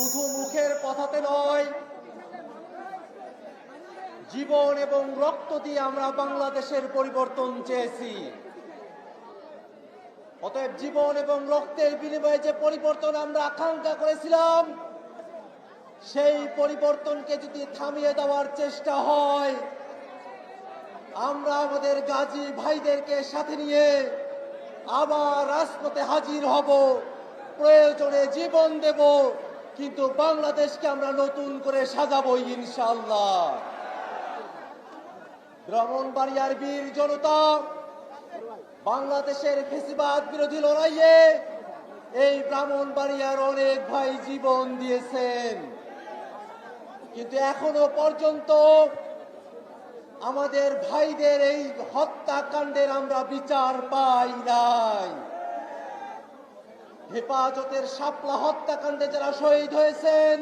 শুধু মুখের কথাতে নয়, জীবন এবং রক্ত দিয়ে আমরা বাংলাদেশের পরিবর্তন চেয়েছি। অতএব জীবন এবং রক্তের বিনিময়ে যে পরিবর্তন আমরা আকাঙ্ক্ষা করেছিলাম, সেই পরিবর্তনকে যদি থামিয়ে দেওয়ার চেষ্টা হয়, আমরা আমাদের গাজী ভাইদেরকে সাথে নিয়ে আবার রাজপথে হাজির হব, প্রয়োজনে জীবন দেব। কিন্তু বাংলাদেশকে আমরা নতুন করে সাজাবো ইনশাল্লাহ ব্রাহ্মণবাড়িয়ার বীর জনতা, বাংলাদেশের ফেসিবাদ বিরোধী লড়াইয়ে এই ব্রাহ্মণবাড়িয়ার অনেক ভাই জীবন দিয়েছেন। কিন্তু এখনও পর্যন্ত আমাদের ভাইদের এই হত্যাকাণ্ডের আমরা বিচার পাই নাই। হেফাজতের শাপলা হত্যাকাণ্ডে যারা শহীদ হয়েছেন,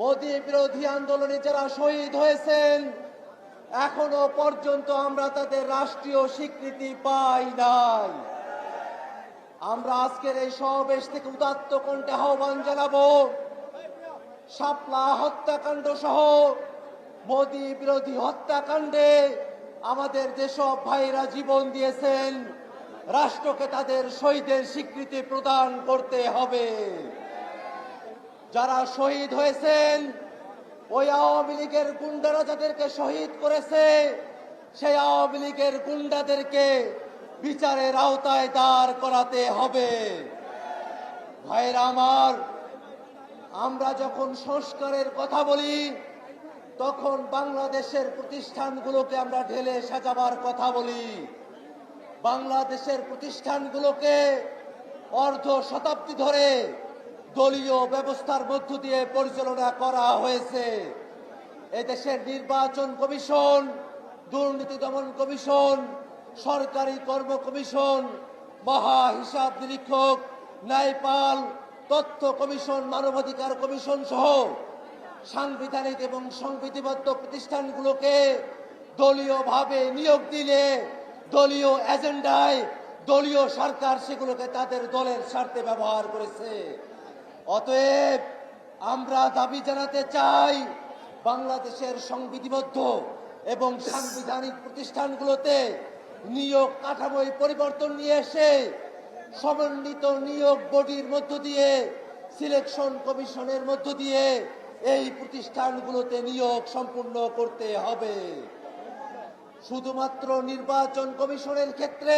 মোদী বিরোধী আন্দোলনে যারা শহীদ হয়েছেন, এখনও পর্যন্ত আমরা তাদের রাষ্ট্রীয় স্বীকৃতি পাই নাই। আমরা আজকের এই সমাবেশ থেকে উদাত্ত কণ্ঠে আহ্বান জানাব, শাপলা হত্যাকাণ্ড সহ মোদী বিরোধী হত্যাকাণ্ডে আমাদের যেসব ভাইরা জীবন দিয়েছেন রাষ্ট্রকে তাদের শহীদের স্বীকৃতি প্রদান করতে হবে। যারা শহীদ হয়েছেন, ওই আওয়ামী লীগের গুন্ডারা যাদেরকে শহীদ করেছে, সেই আওয়ামী লীগের গুন্ডাদেরকে বিচারের আওতায় দাঁড় করাতে হবে। ভাইরা আমার, আমরা যখন সংস্কারের কথা বলি, তখন বাংলাদেশের প্রতিষ্ঠানগুলোকে আমরা ঢেলে সাজাবার কথা বলি। বাংলাদেশের প্রতিষ্ঠানগুলোকে অর্ধ শতাব্দী ধরে দলীয় ব্যবস্থার মধ্য দিয়ে পরিচালনা করা হয়েছে। এদেশের নির্বাচন কমিশন, দুর্নীতি দমন কমিশন, সরকারি কর্ম কমিশন, মহা হিসাব নিরীক্ষক, ন্যায়পাল, তথ্য কমিশন, মানবাধিকার কমিশন সহ সাংবিধানিক এবং সংবিধিবদ্ধ প্রতিষ্ঠানগুলোকে দলীয়ভাবে নিয়োগ দিলে দলীয় এজেন্ডায় দলীয় সরকার সেগুলোকে তাদের দলের স্বার্থে ব্যবহার করেছে। অতএব আমরা দাবি জানাতে চাই, বাংলাদেশের সংবিধিবদ্ধ এবং সাংবিধানিক প্রতিষ্ঠানগুলোতে নিয়োগ কাঠামোয় পরিবর্তন নিয়ে এসে সমন্বিত নিয়োগ বডির মধ্য দিয়ে, সিলেকশন কমিশনের মধ্য দিয়ে এই প্রতিষ্ঠানগুলোতে নিয়োগ সম্পূর্ণ করতে হবে। শুধুমাত্র নির্বাচন কমিশনের ক্ষেত্রে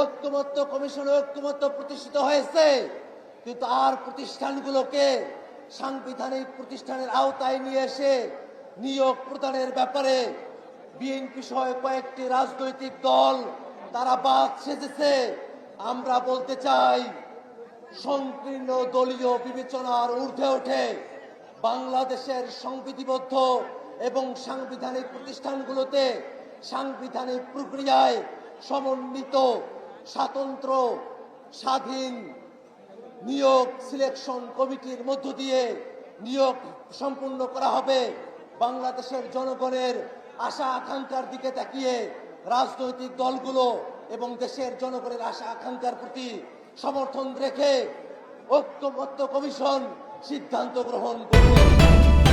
ঐক্যমত্য কমিশনে ঐক্যমত্য প্রতিষ্ঠিত হয়েছে, কিন্তু আর প্রতিষ্ঠানগুলোকে সাংবিধানিক প্রতিষ্ঠানের আওতায় নিয়ে এসে নিয়োগ প্রদানের ব্যাপারে বিএনপি সহ কয়েকটি রাজনৈতিক দল তারা বাদ সেজেছে। আমরা বলতে চাই, সংকীর্ণ দলীয় বিবেচনার ঊর্ধ্বে ওঠে বাংলাদেশের সংবিধিবদ্ধ এবং সাংবিধানিক প্রতিষ্ঠানগুলোতে সাংবিধানিক প্রক্রিয়ায় সমন্বিত, স্বাতন্ত্র, স্বাধীন নিয়োগ সিলেকশন কমিটির মধ্য দিয়ে নিয়োগ সম্পূর্ণ করা হবে। বাংলাদেশের জনগণের আশা আকাঙ্ক্ষার দিকে তাকিয়ে রাজনৈতিক দলগুলো এবং দেশের জনগণের আশা আকাঙ্ক্ষার প্রতি সমর্থন রেখে ঐক্যবদ্ধ কমিশন সিদ্ধান্ত গ্রহণ করবে।